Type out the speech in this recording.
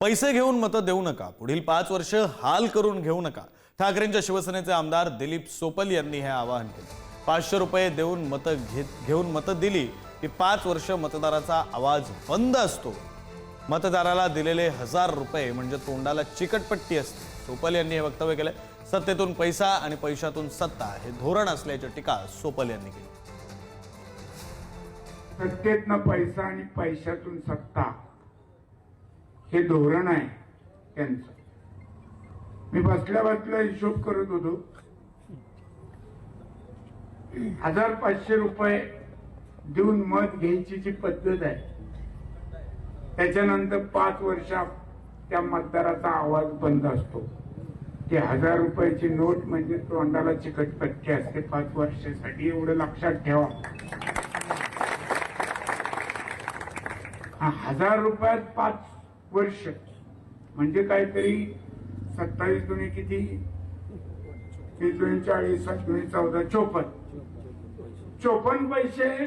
पैसे घेऊन मतं देऊ नका. पुढील पाच वर्ष हाल करून घेऊ नका. ठाकरेंच्या शिवसेनेचे आमदार दिलीप सोपल यांनी हे आवाहन केलं. पाचशे रुपये देऊन मतं घेत घेऊन मतं दिली की पाच वर्ष मतदाराचा आवाज बंद असतो. मतदाराला दिलेले हजार रुपये म्हणजे तोंडाला चिकटपट्टी असते. सोपल यांनी हे वक्तव्य केलं. सत्तेतून पैसा आणि पैशातून सत्ता हे धोरण असल्याची टीका सोपल यांनी केली. सत्तेतनं पैसा आणि पैशातून सत्ता. हे धोरण आहे त्यांचं. मी बसल्या बसल्या हिशोब करत होतो. हजार पाचशे रुपये देऊन मत घ्यायची जी पद्धत आहे त्याच्यानंतर पाच वर्षात त्या मतदाराचा आवाज बंद असतो. ते हजार रुपयाची नोट म्हणजे तोंडाला चिकटपट्टी असते. पाच वर्षासाठी एवढं लक्षात ठेवा. हा हजार रुपयात पाच वर्ष. म्हणजे काहीतरी सत्तावीस दुणे किती? तीस चाळीस सात दुणे चौदा चोपन्न. चोपन्न पैसे.